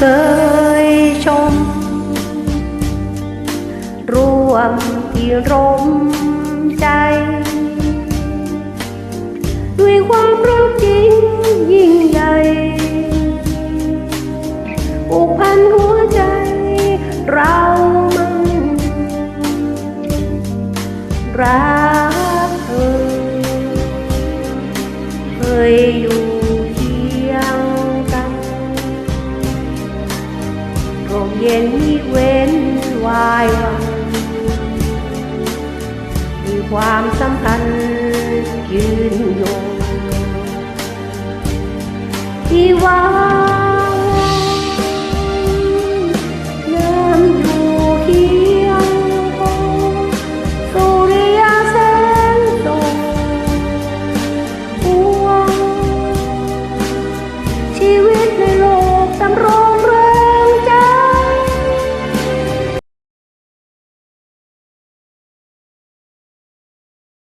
เคยชมร่วมที่ร่มใจ ด้วยความรักจริงยิ่งใหญ่ผูกพันหัวใจเรามัน รักเธอเคยอยู่ ร่มเย็นมิเว้นวายวันมีความสัมพันธ์ยืนยงที่ว่า